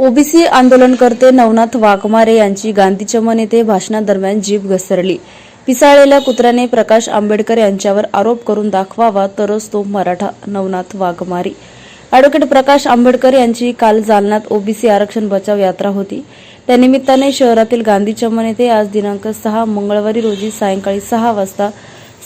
OBC आंदोलनकर्ते Navnath Waghmare यांची गांधी चमन येथे भाषणादरम्यान जीभ घसरली. पिसाळलेल्या कुत्र्याने प्रकाश आंबेडकर यांच्यावर आरोप करून दाखवावा तरच तो मराठा नवनाथ वाघमारे. अॅडव्होकेट प्रकाश आंबेडकर यांची काल जालन्यात ओबीसी आरक्षण बचाव यात्रा होती. त्यानिमित्ताने शहरातील गांधी चमन येथे आज दिनांक सहा मंगळवारी रोजी सायंकाळी सहा वाजता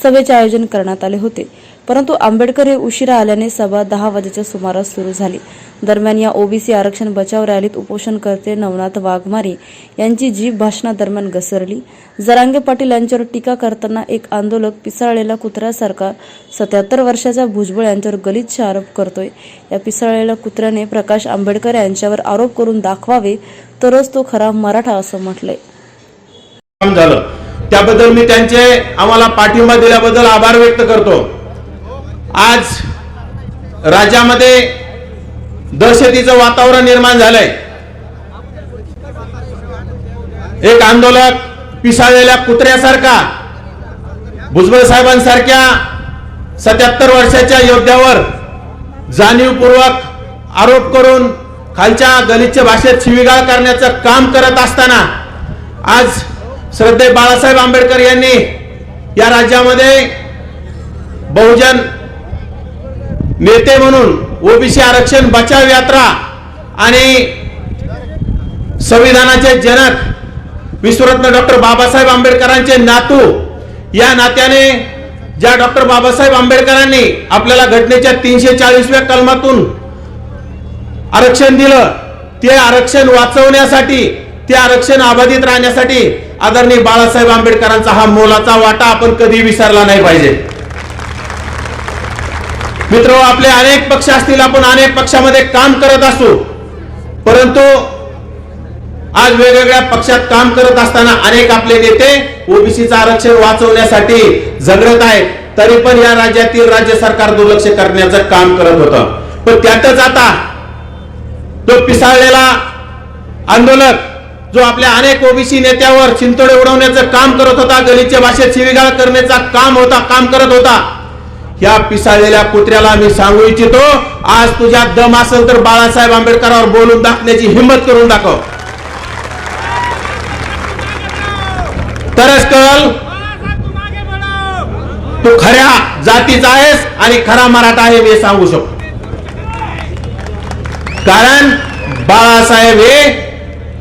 सभेचे आयोजन करण्यात आले होते. परंतु आंबेडकर हे उशिरा आल्याने सभा दहा वाजेच्या सुमारास सुरू झाली. दरम्यान या ओबीसी आरक्षण बचाव रॅलीत उपोषणकर्ते नवनाथ वाघमारे यांची जीभ भाषणादरम्यान घसरली. जरांगे पाटील यांच्यावर टीका करताना एक आंदोलक पिसाळलेला कुत्र्यासारखा सत्याहत्तर वर्षाचा भुजबळ यांच्यावर गलिच्छ आरोप करतोय. या पिसाळलेल्या कुत्र्याने प्रकाश आंबेडकर यांच्यावर आरोप करून दाखवावे तरच तो खरा मराठा असं म्हटलंय. झालं. त्याबद्दल मी त्यांचे आम्हाला पाठिंबा दिल्याबद्दल आभार व्यक्त करतो. आज राज्यामध्ये दहशतीचं वातावरण निर्माण झालंय. एक आंदोलक पिसाळलेल्या कुत्र्यासारखा भुजबळ साहेबांसारख्या सत्याहत्तर वर्षाच्या योद्ध्यावर जाणीवपूर्वक आरोप करून खालच्या गलिच्छ भाषेत शिविगाळ करण्याचं काम करत असताना आज श्रद्धे बाळासाहेब आंबेडकर यांनी या राज्यामध्ये बहुजन नेते म्हणून ओबीसी आरक्षण बचाव यात्रा आणि संविधानाचे जनक विश्वरत्न डॉक्टर बाबासाहेब आंबेडकरांचे नातू या नात्याने ज्या डॉक्टर बाबासाहेब आंबेडकरांनी आपल्याला घटनेच्या तीनशे चाळीसव्या कलमातून आरक्षण दिलं ते आरक्षण वाचवण्यासाठी ते आरक्षण अबाधित राहण्यासाठी आदरणीय बाळासाहेब आंबेडकरांचा हा मोलाचा वाटा आपण कधी विसरला नाही पाहिजे. मित्र आपले अनेक पक्ष असतील आपण अनेक पक्षामध्ये काम करत असू. परंतु आज वेगवेगळ्या पक्षात काम करत असताना अनेक आपले नेते ओबीसीचं आरक्षण वाचवण्यासाठी झगडत आहेत. तरी पण या राज्यातील राज्य सरकार दुर्लक्ष करण्याचं काम करत होतं. पण त्यातच आता तो पिसाळलेला आंदोलक जो आपल्या अनेक ओबीसी नेत्यावर चिंतोडे उडवण्याचं काम करत होता गलीच्या भाषेत शिवीगाळ करण्याचा काम होता काम करत होता ह्या पिसाळलेल्या कुत्र्याला मी सांगू इच्छितो आज तुझ्या दम असेल तर बाळासाहेब आंबेडकरांवर बोलून दाखवण्याची हिंमत करून दाखव. तरच कळल तू खऱ्या जातीचा आहेस आणि खरा मराठा आहे मी सांगू शकतो. कारण बाळासाहेब हे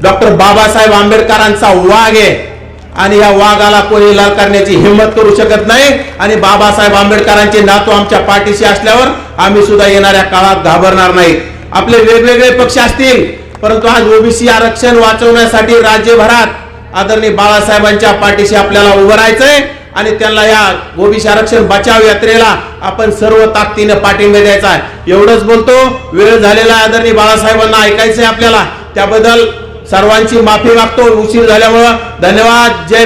डॉक्टर बाबासाहेब आंबेडकरांचा वाघ आहे. आणि या वाघाला कोणी लाल करण्याची हिंमत करू शकत नाही. आणि बाबासाहेब आंबेडकरांचे नातू आमच्या पाठीशी असल्यावर आम्ही सुद्धा येणाऱ्या काळात घाबरणार नाही आपले वेगवेगळे पक्ष असतील परंतु आज ओबीसी आरक्षण वाचवण्यासाठी राज्यभरात आदरणीय बाळासाहेबांच्या पाठीशी आपल्याला उभं राहायचंय. आणि त्यांना या ओबीसी आरक्षण बचाव यात्रेला आपण सर्व ताकदीने पाठिंबा द्यायचा आहे. एवढंच बोलतो. वेळ झालेला आदरणीय बाळासाहेबांना ऐकायचंय आपल्याला. त्याबद्दल सर्वांची माफी मागतो उशीर झाल्यामुळं धन्यवाद. जय